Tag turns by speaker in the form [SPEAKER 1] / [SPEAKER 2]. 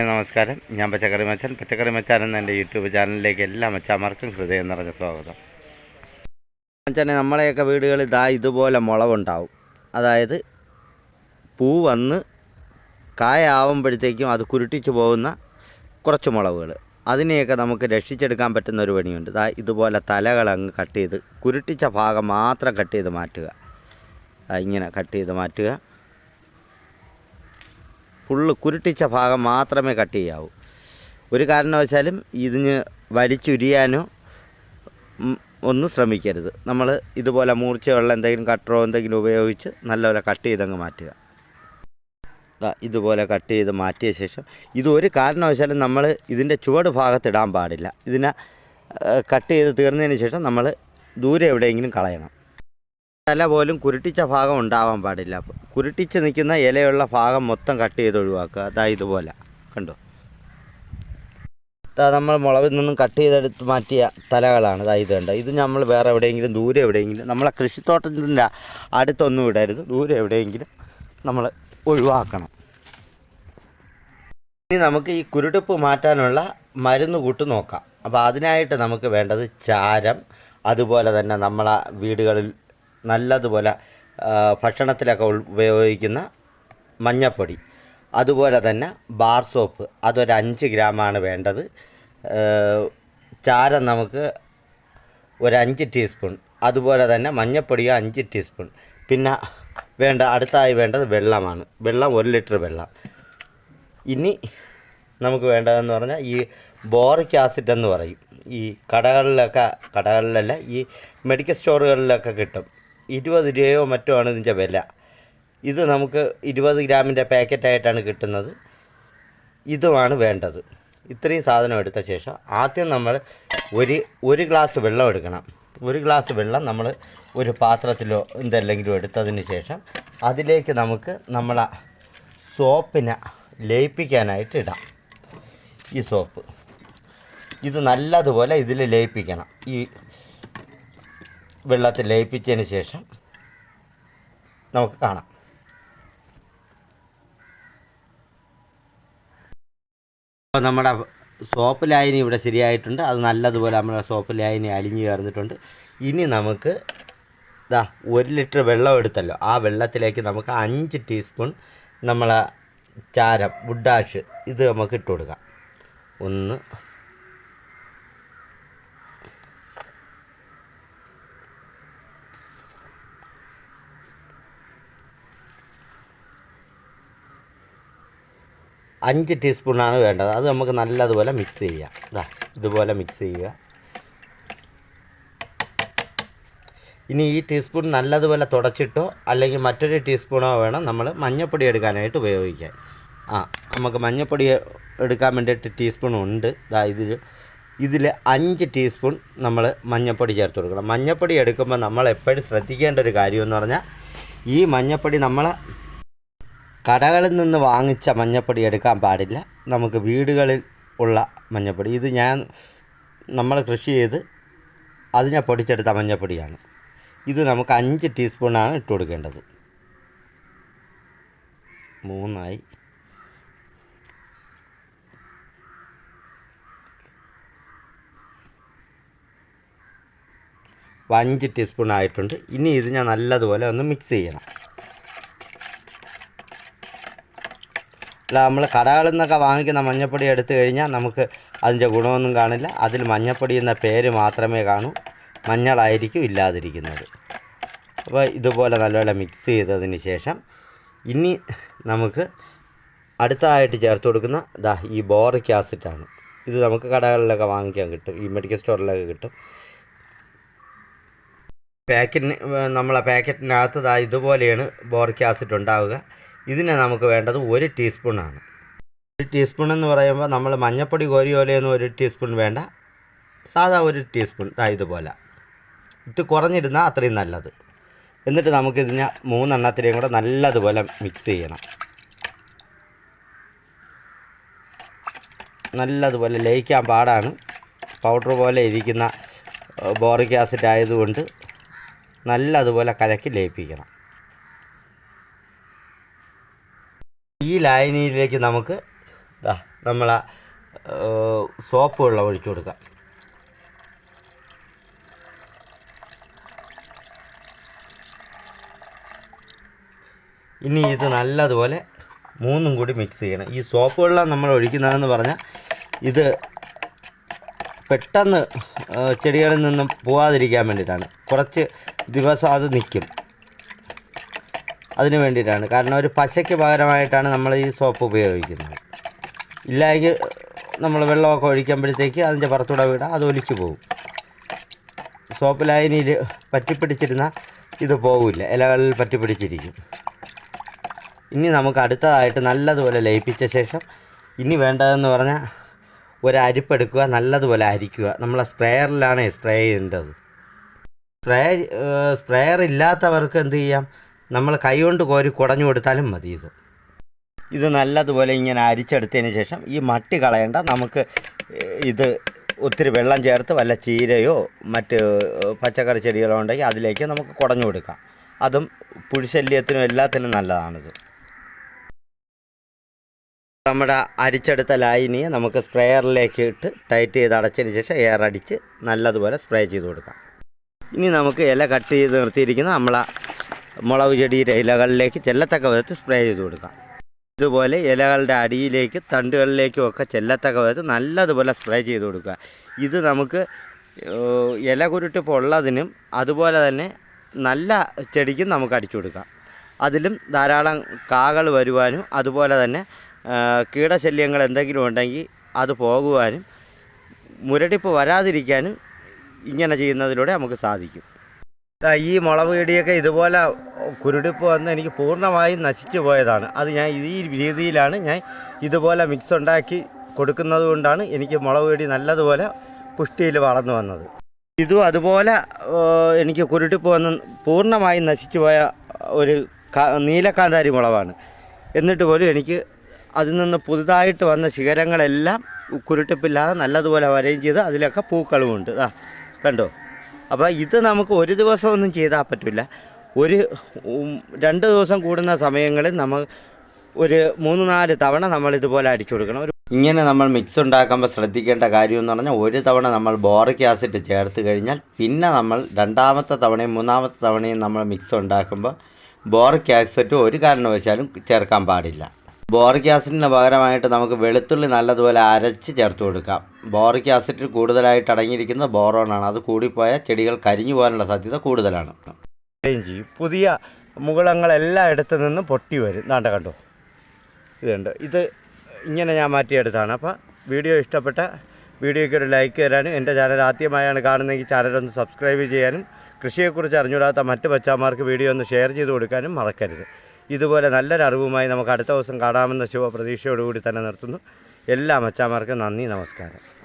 [SPEAKER 1] നമസ്കാരം. ഞാൻ പച്ചക്കറി മച്ചാൻ. പച്ചക്കറി മച്ചാൻ എന്ന എന്റെ യൂട്യൂബ് ചാനലിലേക്ക് എല്ലാ മച്ചാമാർക്കും ഹൃദയം നിറഞ്ഞ സ്വാഗതം. മച്ചാനെ നമ്മളെയൊക്കെ വീടുകളിൽ ഇതാ ഇതുപോലെ മുളവുണ്ടാവും. അതായത് പൂ വന്ന് കായാവുമ്പോഴത്തേക്കും അത് കുരുട്ടിച്ച് പോകുന്ന കുറച്ച് മുളവുകൾ. അതിനെയൊക്കെ നമുക്ക് രക്ഷിച്ചെടുക്കാൻ പറ്റുന്ന ഒരു പണിയുണ്ട്. ഇതാ ഇതുപോലെ തലകൾ അങ്ങ് കട്ട് ചെയ്ത് കുരുട്ടിച്ച ഭാഗം മാത്രം കട്ട് ചെയ്ത് മാറ്റുക. ദാ ഇങ്ങനെ കട്ട് ചെയ്ത് മാറ്റുക. ഫുള്ള് കുരുട്ടിച്ച ഭാഗം മാത്രമേ കട്ട് ചെയ്യാവൂ. ഒരു കാരണവശാലും ഇതിന് വലിച്ചുരിയാനോ ഒന്നും ശ്രമിക്കരുത്. നമ്മൾ ഇതുപോലെ മൂർച്ചയുള്ള എന്തെങ്കിലും കട്ടറോ എന്തെങ്കിലും ഉപയോഗിച്ച് നല്ലപോലെ കട്ട് ചെയ്തങ്ങ് മാറ്റുക. ഇതുപോലെ കട്ട് ചെയ്ത് മാറ്റിയ ശേഷം ഇത് ഒരു കാരണവശാലും നമ്മൾ ഇതിന്റെ ചുവട് ഭാഗത്തിടാൻ പാടില്ല. ഇതിനെ കട്ട് ചെയ്ത് തീർന്നതിന് ശേഷം നമ്മൾ ദൂരെ എവിടെയെങ്കിലും കളയണം. ഇല പോലും കുരുട്ടിച്ച ഭാഗം ഉണ്ടാവാൻ പാടില്ല. കുരുട്ടിച്ച് നിൽക്കുന്ന ഇലയുള്ള ഭാഗം മൊത്തം കട്ട് ചെയ്ത് ഒഴിവാക്കുക. അതാ ഇതുപോലെ. കണ്ടോ? ഇതാ നമ്മൾ മുളവിൽ നിന്നും കട്ട് ചെയ്തെടുത്ത് മാറ്റിയ തലകളാണ്. ഇതാ ഇത് ഇത് നമ്മൾ വേറെ എവിടെയെങ്കിലും ദൂരെ എവിടെയെങ്കിലും നമ്മളെ കൃഷിത്തോട്ടത്തിന്റെ അടുത്തൊന്നും ഇടരുത്. ദൂരെ എവിടെയെങ്കിലും നമ്മൾ ഒഴിവാക്കണം. ഇനി നമുക്ക് ഈ കുരുടുപ്പ് മാറ്റാനുള്ള മരുന്ന് കൂട്ട് നോക്കാം. അപ്പോൾ അതിനായിട്ട് നമുക്ക് വേണ്ടത് ചാരം. അതുപോലെ തന്നെ നമ്മളെ വീടുകളിൽ നല്ലതുപോലെ ഭക്ഷണത്തിലൊക്കെ ഉപയോഗിക്കുന്ന മഞ്ഞപ്പൊടി. അതുപോലെ തന്നെ ബാർ സോപ്പ്. അതൊരു അഞ്ച് ഗ്രാമാണ് വേണ്ടത്. ചാരം നമുക്ക് ഒരു അഞ്ച് ടീസ്പൂൺ. അതുപോലെ തന്നെ മഞ്ഞപ്പൊടിയോ അഞ്ച് ടീസ്പൂൺ. പിന്നെ വേണ്ട അടുത്തായി വേണ്ടത് വെള്ളമാണ്. വെള്ളം ഒരു ലിറ്റർ വെള്ളം. ഇനി നമുക്ക് വേണ്ടതെന്ന് പറഞ്ഞാൽ ഈ ബോറിക് ആസിഡ് എന്ന് പറയും. ഈ കടകളിലൊക്കെ കടകളിലല്ല ഈ മെഡിക്കൽ സ്റ്റോറുകളിലൊക്കെ കിട്ടും. ഇരുപത് രൂപയോ മറ്റോ ആണ് ഇതിന്റെ വില. ഇത് നമുക്ക് ഇരുപത് ഗ്രാമിന്റെ പാക്കറ്റായിട്ടാണ് കിട്ടുന്നത്. ഇതുമാണ് വേണ്ടത്. ഇത്രയും സാധനം എടുത്ത ശേഷം ആദ്യം നമ്മൾ ഒരു ഒരു ഗ്ലാസ് വെള്ളം എടുക്കണം. ഒരു ഗ്ലാസ് വെള്ളം നമ്മൾ ഒരു പാത്രത്തിലോ എന്തല്ലെങ്കിലും എടുത്തതിന് ശേഷം അതിലേക്ക് നമുക്ക് നമ്മളെ സോപ്പിനെ ലയിപ്പിക്കാനായിട്ട് ഇടാം. ഈ സോപ്പ്. ഇത് നല്ലതുപോലെ ഇതിൽ ലയിപ്പിക്കണം. ഈ വെള്ളത്തിൽ ലയിപ്പിച്ചതിന് ശേഷം നമുക്ക് കാണാം. അപ്പോൾ നമ്മുടെ സോപ്പ് ലായനി ഇവിടെ ശരിയായിട്ടുണ്ട്. അത് നല്ലതുപോലെ നമ്മുടെ സോപ്പ് ലായനി അലിഞ്ഞു ചേർന്നിട്ടുണ്ട്. ഇനി നമുക്ക് ഇതാ ഒരു ലിറ്റർ വെള്ളം എടുത്തല്ലോ. ആ വെള്ളത്തിലേക്ക് നമുക്ക് അഞ്ച് ടീസ്പൂൺ നമ്മളെ ചാരം വുഡാഷ് ഇത് നമുക്ക് ഇട്ട് കൊടുക്കാം. ഒന്ന് അഞ്ച് ടീസ്പൂണാണ് വേണ്ടത്. അത് നമുക്ക് നല്ലതുപോലെ മിക്സ് ചെയ്യാം. ഇതാ ഇതുപോലെ മിക്സ് ചെയ്യുക. ഇനി ഈ ടീസ്പൂൺ നല്ലതുപോലെ തുടച്ചിട്ടോ അല്ലെങ്കിൽ മറ്റൊരു ടീസ്പൂണോ വേണം നമ്മൾ മഞ്ഞപ്പൊടി എടുക്കാനായിട്ട് ഉപയോഗിക്കാം ആ നമുക്ക് മഞ്ഞപ്പൊടി എടുക്കാൻ വേണ്ടിയിട്ട് ടീസ്പൂൺ ഉണ്ട്. ഇതാ ഇതിൽ ഇതിൽ അഞ്ച് ടീസ്പൂൺ നമ്മൾ മഞ്ഞപ്പൊടി ചേർത്ത് കൊടുക്കണം. മഞ്ഞപ്പൊടി എടുക്കുമ്പോൾ നമ്മൾ എപ്പോഴും ശ്രദ്ധിക്കേണ്ട ഒരു കാര്യമെന്ന് പറഞ്ഞാൽ ഈ മഞ്ഞപ്പൊടി നമ്മളെ കടകളിൽ നിന്ന് വാങ്ങിച്ച മഞ്ഞപ്പൊടി എടുക്കാൻ പാടില്ല. നമുക്ക് വീടുകളിൽ ഉള്ള മഞ്ഞപ്പൊടി. ഇത് ഞാൻ നമ്മൾ കൃഷി ചെയ്ത് അതിനെ പൊടിച്ചെടുത്ത മഞ്ഞപ്പൊടിയാണ്. ഇത് നമുക്ക് അഞ്ച് ടീസ്പൂണാണ് ഇട്ട് കൊടുക്കേണ്ടത്. മൂന്നായി. അഞ്ച് ടീസ്പൂൺ ആയിട്ടുണ്ട് ഇനി ഇത് ഞാൻ നല്ലതുപോലെ ഒന്ന് മിക്സ് ചെയ്യണം. അല്ല നമ്മൾ കടകളിൽ നിന്നൊക്കെ വാങ്ങിക്കുന്ന മഞ്ഞപ്പൊടി എടുത്തു കഴിഞ്ഞാൽ നമുക്ക് അതിന്റെ ഗുണമൊന്നും കാണില്ല. അതിൽ മഞ്ഞപ്പൊടി എന്ന പേര് മാത്രമേ കാണൂ. മഞ്ഞളായിരിക്കും ഇല്ലാതിരിക്കുന്നത്. അപ്പോൾ ഇതുപോലെ നല്ലപോലെ മിക്സ് ചെയ്തതിന് ശേഷം ഇനി നമുക്ക് അടുത്തതായിട്ട് ചേർത്ത് കൊടുക്കുന്ന ദാ ഈ ബോറിക് ആസിഡാണ് ഇത് നമുക്ക് കടകളിലൊക്കെ വാങ്ങിക്കാൻ കിട്ടും. ഈ മെഡിക്കൽ സ്റ്റോറിലൊക്കെ കിട്ടും. പാക്കറ്റിന് നമ്മളെ പാക്കറ്റിനകത്ത് ഇതുപോലെയാണ് ബോറിക് ആസിഡ് ഉണ്ടാവുക. ഇതിന് നമുക്ക് വേണ്ടത് ഒരു ടീസ്പൂണാണ്. ഒരു ടീസ്പൂൺ എന്ന് പറയുമ്പോൾ നമ്മൾ മഞ്ഞപ്പൊടി കോരിയോലയൊന്നും ഒരു ടീസ്പൂൺ വേണ്ട. സാധാ ഒരു ടീസ്പൂൺ ഇതുപോലെ. ഇത് കുറഞ്ഞിരുന്നാൽ അത്രയും നല്ലത്. എന്നിട്ട് നമുക്കിതിനെ മൂന്നെണ്ണത്തിനെയും കൂടെ നല്ലതുപോലെ മിക്സ് ചെയ്യണം. നല്ലതുപോലെ ലയിക്കാൻ പാടാണ്. പൗഡർ പോലെ ഇരിക്കുന്ന ബോറിക് ആസിഡ് ആയതുകൊണ്ട് നല്ലതുപോലെ കലക്കി ലയിപ്പിക്കണം. ഈ ലായനിയിലേക്ക് നമുക്ക് ഇതാ നമ്മളെ സോപ്പ് വെള്ളം ഒഴിച്ചു കൊടുക്കാം. ഇനി ഇത് നല്ലതുപോലെ മൂന്നും കൂടി മിക്സ് ചെയ്യണം. ഈ സോപ്പ് വെള്ളം നമ്മൾ ഒഴിക്കുന്നതെന്ന് പറഞ്ഞാൽ ഇത് പെട്ടെന്ന് ചെടികളിൽ നിന്നും പോവാതിരിക്കാൻ വേണ്ടിയിട്ടാണ്. കുറച്ച് ദിവസം അത് നിൽക്കും. അതിന് വേണ്ടിയിട്ടാണ്. കാരണം ഒരു പശയ്ക്ക് പകരമായിട്ടാണ് നമ്മൾ ഈ സോപ്പ് ഉപയോഗിക്കുന്നത്. ഇല്ലെങ്കിൽ നമ്മൾ വെള്ളമൊക്കെ ഒഴിക്കുമ്പോഴത്തേക്ക് അതിന്റെ പുറത്തൂടെ വീടാം അത് ഒലിച്ചു പോകും. സോപ്പ് ലൈനിൽ പറ്റിപ്പിടിച്ചിരുന്ന ഇത് പോകില്ല ഇലകളിൽ പറ്റിപ്പിടിച്ചിരിക്കും. ഇനി നമുക്ക് അടുത്തതായിട്ട് നല്ലതുപോലെ ലയിപ്പിച്ച ശേഷം ഇനി വേണ്ടതെന്ന് പറഞ്ഞാൽ ഒരു നല്ലതുപോലെ അരിക്കുക. നമ്മളെ സ്പ്രേയറിലാണ് സ്പ്രേ ചെയ്യേണ്ടത്. സ്പ്രേ സ്പ്രേയർ ഇല്ലാത്തവർക്ക് എന്ത് ചെയ്യാം? നമ്മൾ കൈകൊണ്ട് കോരി കുടഞ്ഞു കൊടുത്താലും മതി ഇത്. ഇത് നല്ലതുപോലെ ഇങ്ങനെ അരിച്ചെടുത്തതിന് ശേഷം ഈ മട്ടി കളയണ്ട നമുക്ക് ഇത് ഒത്തിരി വെള്ളം ചേർത്ത് വല്ല ചീരയോ മറ്റ് പച്ചക്കറി ചെടികളോ ഉണ്ടെങ്കിൽ അതിലേക്ക് നമുക്ക് കുടഞ്ഞു കൊടുക്കാം. അതും പുഴുശല്യത്തിനും എല്ലാത്തിനും നല്ലതാണിത്. നമ്മുടെ അരിച്ചെടുത്ത ലായനിയെ നമുക്ക് സ്പ്രേയറിലേക്ക് ഇട്ട് ടൈറ്റ് ചെയ്ത് അടച്ചതിന് ശേഷം എയർ അടിച്ച് നല്ലതുപോലെ സ്പ്രേ ചെയ്ത് കൊടുക്കാം. ഇനി നമുക്ക് ഇല കട്ട് ചെയ്ത് നിർത്തിയിരിക്കുന്ന നമ്മളെ മുളക് ചെടിയുടെ ഇലകളിലേക്ക് ചെല്ലത്തക്ക വിധത്തിൽ സ്പ്രേ ചെയ്ത് കൊടുക്കാം. ഇതുപോലെ ഇലകളുടെ അടിയിലേക്ക് തണ്ടുകളിലേക്കും ഒക്കെ ചെല്ലത്തക്ക വിധത്തിൽ നല്ലതുപോലെ സ്പ്രേ ചെയ്ത് കൊടുക്കുക. ഇത് നമുക്ക് ഇല കുരുട്ടിപ്പ് ഉള്ളതിനും അതുപോലെ തന്നെ നല്ല ചെടിക്കും നമുക്ക് അടിച്ചു കൊടുക്കാം. അതിലും ധാരാളം കാകൾ വരുവാനും അതുപോലെ തന്നെ കീടശല്യങ്ങൾ എന്തെങ്കിലും ഉണ്ടെങ്കിൽ അത് പോകുവാനും മുരടിപ്പ് വരാതിരിക്കാനും ഇങ്ങനെ ചെയ്യുന്നതിലൂടെ നമുക്ക് സാധിക്കും. ഈ മുളക് ചെടിയൊക്കെ ഇതുപോലെ കുരുടിപ്പ് വന്ന് എനിക്ക് പൂർണമായും നശിച്ചു പോയതാണ്. അത് ഞാൻ ഈ രീതിയിലാണ് ഞാൻ ഇതുപോലെ മിക്സ് ഉണ്ടാക്കി കൊടുക്കുന്നത് കൊണ്ടാണ് എനിക്ക് മുളക് ചെടി നല്ലതുപോലെ പുഷ്ടിയിൽ വളർന്നു വന്നത്. ഇതും അതുപോലെ എനിക്ക് കുരുടിപ്പ് വന്ന് പൂർണമായും നശിച്ചു പോയ ഒരു നീലക്കാന്താരി മുളകാണ്. എന്നിട്ട് പോലും എനിക്ക് അതിൽ നിന്ന് പുതുതായിട്ട് വന്ന ശിഖരങ്ങളെല്ലാം കുരുട്ടിപ്പില്ലാതെ നല്ലതുപോലെ വരയും ചെയ്ത് അതിലൊക്കെ പൂക്കളുമുണ്ട്. ആ കണ്ടോ? അപ്പോൾ ഇത് നമുക്ക് ഒരു ദിവസമൊന്നും ചെയ്താൽ പറ്റില്ല ഒരു രണ്ട് ദിവസം കൂടുന്ന സമയങ്ങളിൽ നമ്മൾ ഒരു മൂന്ന് നാല് തവണ നമ്മൾ ഇതുപോലെ അടിച്ചു കൊടുക്കണം. ഒരു ഇങ്ങനെ നമ്മൾ മിക്സ് ഉണ്ടാക്കുമ്പോൾ ശ്രദ്ധിക്കേണ്ട കാര്യം എന്ന് പറഞ്ഞാൽ ഒരു തവണ നമ്മൾ ബോറിക് ആസിഡ് ചേർത്ത് കഴിഞ്ഞാൽ പിന്നെ നമ്മൾ രണ്ടാമത്തെ തവണയും മൂന്നാമത്തെ തവണയും നമ്മൾ മിക്സ് ഉണ്ടാക്കുമ്പോൾ ബോറിക് ആസിഡ് ഒരു കാരണവശാലും ചേർക്കാൻ പാടില്ല. ബോറിക് ആസിഡിന് പകരമായിട്ട് നമുക്ക് വെളുത്തുള്ളി നല്ലതുപോലെ അരച്ച് ചേർത്ത് കൊടുക്കാം. ബോറിക് ആസിഡിൽ കൂടുതലായിട്ട് അടങ്ങിയിരിക്കുന്നത് ബോറോണാണ് അത് കൂടിപ്പോയാൽ ചെടികൾ കരിഞ്ഞു പോകാനുള്ള സാധ്യത കൂടുതലാണ്. പുതിയ മുകുളങ്ങളെല്ലാം എടുത്തു നിന്നും പൊട്ടി വരും. നാണ്ട കണ്ടോ? ഇതുണ്ട് ഇത് ഇങ്ങനെ ഞാൻ മാറ്റിയെടുത്താണ്. അപ്പോൾ വീഡിയോ ഇഷ്ടപ്പെട്ട വീഡിയോയ്ക്ക് ഒരു ലൈക്ക് തരാനും എന്റെ ചാനൽ ആദ്യമായാണ് കാണുന്നതെങ്കിൽ ചാനലൊന്ന് സബ്സ്ക്രൈബ് ചെയ്യാനും കൃഷിയെക്കുറിച്ച് അറിഞ്ഞൂടാത്ത മറ്റ് ബച്ചാമാർക്ക് വീഡിയോ ഒന്ന് ഷെയർ ചെയ്ത് കൊടുക്കാനും മറക്കരുത്. ഇതുപോലെ നല്ലൊരു അറിവുമായി നമുക്ക് അടുത്ത ദിവസം കാണാമെന്ന ശുഭപ്രതീക്ഷയോടുകൂടി തന്നെ നിർത്തുന്നു. എല്ലാ മച്ചാമാർക്കും നന്ദി നമസ്കാരം.